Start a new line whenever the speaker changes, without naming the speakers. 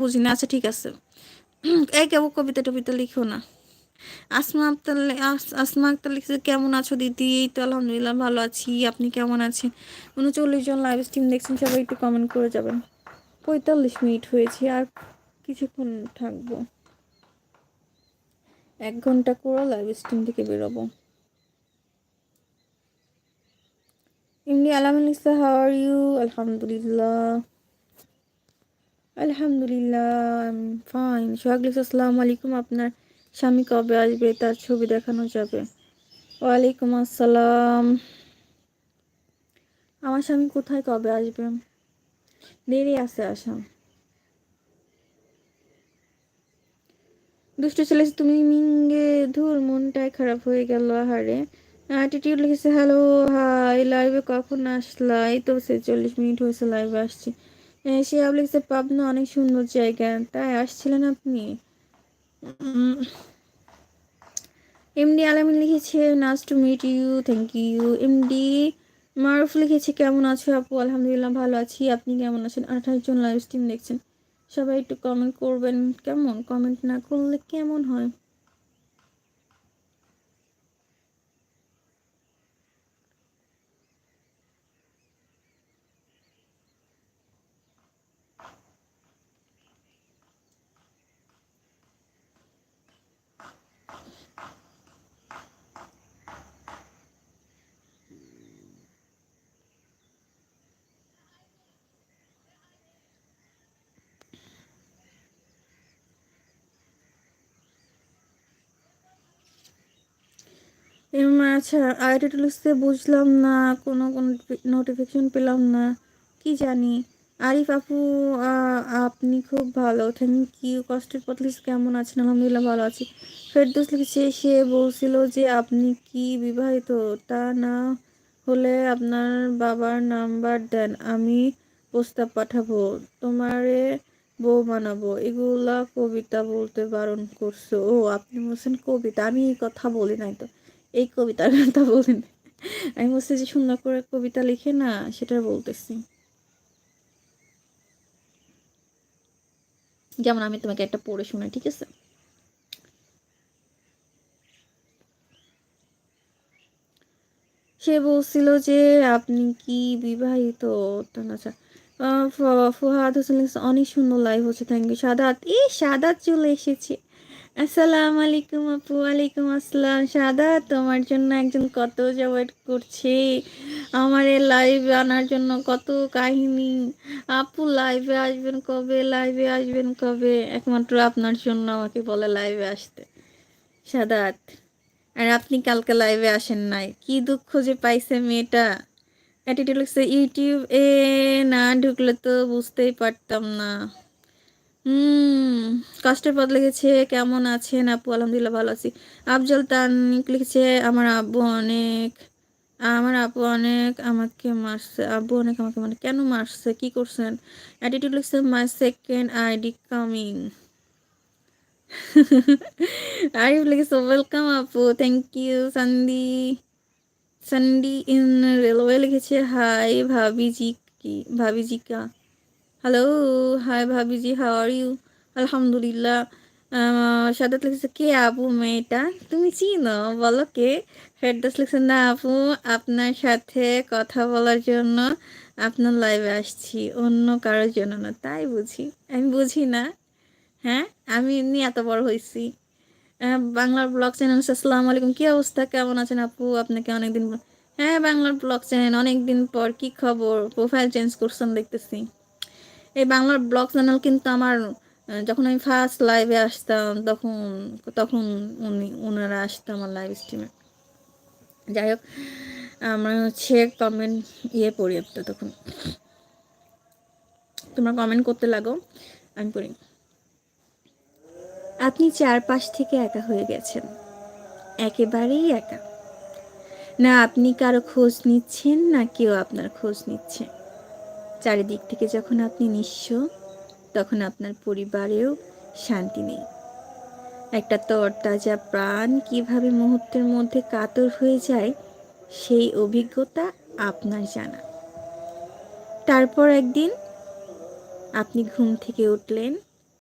বুঝি না আচ্ছা ঠিক আছে। এই কেবল কবিতা টবিতা লিখো না। আসমা আক্তার আসমা আক্তার লিখছে, কেমন আছো দিদি? এই তো আলহামদুলিল্লাহ ভালো আছি। আপনি কেমন আছেন? উনচল্লিশ জন লাইভ স্ট্রিম দেখছেন, সবাই একটু কমেন্ট করে যাবেন। পঁয়তাল্লিশ মিনিট হয়েছে, আর কিছুক্ষণ থাকব। এক ঘণ্টা করে লাইভ স্ট্রিম থেকে বেরোবো। এমনি আলহামদুলিল্লাহ হাউ আর ইউ আলহামদুলিল্লাহ। আলহামদুলিল্লাহ ফাইন সোহাগ লিখছে আলাইকুম। আপনার স্বামী কবে আসবে? তার ছবি দেখানো যাবে। ওয়ালাইকুম আসসালাম। আমার স্বামী কোথায় কবে আসবে? দেরি আছে আসা দুষ্টু ছেলে, তুমি মিঙ্গে ধুর, মনটাই খারাপ হয়ে গেল, আহারে। অ্যাটিটিউড লিখেছে হ্যালো হাই লাইভে কখন আসলা? এই তো ছেচল্লিশ মিনিট হয়েছে লাইভে আসছি। হ্যাঁ, সে আবার পাবনা অনেক সুন্দর জায়গা। তাই আসছিলেন আপনি? এমডি আলামিন লিখেছে nice to meet you thank you MD Maruf লিখেছে কেমন আছো আপু? আলহামদুলিল্লাহ ভালো আছি। আপনি কেমন আছেন? আঠাশ জন লাইভ স্ট্রিম দেখছেন। সবাই একটু কমেন্ট করবেন। কেমন? কমেন্ট না করলে কেমন হয়? আচ্ছা আইডি লিস্টে বুঝলাম না, কোনো কোনো নোটিফিকেশন পেলাম না, কি জানি। আরিফ আপু আপনি খুব ভালো থ্যাংক ইউ কষ্টের পথলিস কেমন আছেন? আলহামদুলিল্লাহ ভালো আছি। ফেরদৌস লিখেছে, সে বলছিল যে আপনি কি বিবাহিত? তা না হলে আপনার বাবার নাম্বার দেন, আমি প্রস্তাব পাঠাবো, তোমারে বউ বানাবো। এগুলা কবিতা বলতে বারণ করছ। ও, আপনি বলছেন কবিতা, আমি এই কথা বলি নাই তো। এই কবিতার কথা বলেন। আমি বলছি যে সুন্দর করে কবিতা লিখে না, সেটা বলতেছি। যেমন আমি তোমাকে একটা পড়ে শোনাই, ঠিক আছে? সে বলছিল যে, আপনি কি বিবাহিত? আচ্ছা। ফুহাদ হোসেন অনেক সুন্দর লাইভ হচ্ছে থ্যাংক ইউ সাদাত, এই সাদাত চলে এসেছে। আসসালামু আলাইকুম আপু আলাইকুম আসসালাম। সাদা, তোমার জন্য একজন কত ওয়েট করছে। আমার এই লাইভে আনার জন্য কত কাহিনী। আপু লাইভে আসবেন কবে? লাইভে আসবেন কবে? একমাত্র আপনার জন্য আমাকে বলে লাইভে আসতে। সাদাত আর আপনি কালকে লাইভে আসেন নাই। কি দুঃখ যে পাইছে মেয়েটা। অ্যাটিটিউড লিখছে, ইউটিউব এ না ঢুকলে তো বুঝতেই পারতাম না। হুম, কষ্টের পথ লিখেছে কেমন আছেন আপু? আলহামদুলিল্লাহ ভালো আছি। আফজল তানিক লিখেছে, আমার আব্বু অনেক, আমার আপু অনেক আমাকে মারছে, আব্বু অনেক আমাকে মানে কেন মারছে? কি করছেন? অ্যাটিটিউড লিখছে my second ID coming Arif লিখেছে ওয়েলকাম আপু thank you Sandy Sandy in railway লিখেছে হাই ভাবিজি কি ভাবিজিকা হ্যালো হাই ভাবিজি হাউ আর ইউ আলহামদুলিল্লাহ সাদাত লিখেছে কে আপু মেয়েটা তুমি চিনো? বলো কে? ফেরদাস লিখছে না আপু, আপনার সাথে কথা বলার জন্য আপনার লাইভে আসছি, অন্য কারোর জন্য না। তাই বুঝি। আমি বুঝি না। হ্যাঁ? আমি এমনি এত বড় হয়েছি। বাংলার ব্লগ চ্যানেল আসসালামু আলাইকুম। কী অবস্থা? কেমন আছেন আপু? আপনাকে অনেকদিন হ্যাঁ বাংলার ব্লগ চ্যানেল অনেকদিন পর কি খবর? প্রোফাইল চেঞ্জ করছেন দেখতেছি। এই বাংলার ব্লগ চ্যানেল কিন্তু আমার যখন আমি ফার্স্ট লাইভে আসতাম, তখন তখন উনি ওনারা আসতো আমার লাইভ স্ট্রিমে যাই হোক, আমরা হচ্ছে কমেন্ট ইয়ে পড়ি একটা তখন। তোমরা কমেন্ট করতে লাগো, আমি পড়ি। আপনি চারপাশ থেকে একা হয়ে গেছেন। একেবারেই একা। না, আপনি কারও খোঁজ নিচ্ছেন, না কেউ আপনার খোঁজ নিচ্ছে। চারিদিক থেকে যখন আপনি নিঃস্ব, তখন আপনার পরিবারেও শান্তি নেই। একটা তরতাজা প্রাণ কীভাবে মুহূর্তের মধ্যে কাতর হয়ে যায়, সেই অভিজ্ঞতা আপনার জানা। তারপর একদিন আপনি ঘুম থেকে উঠলেন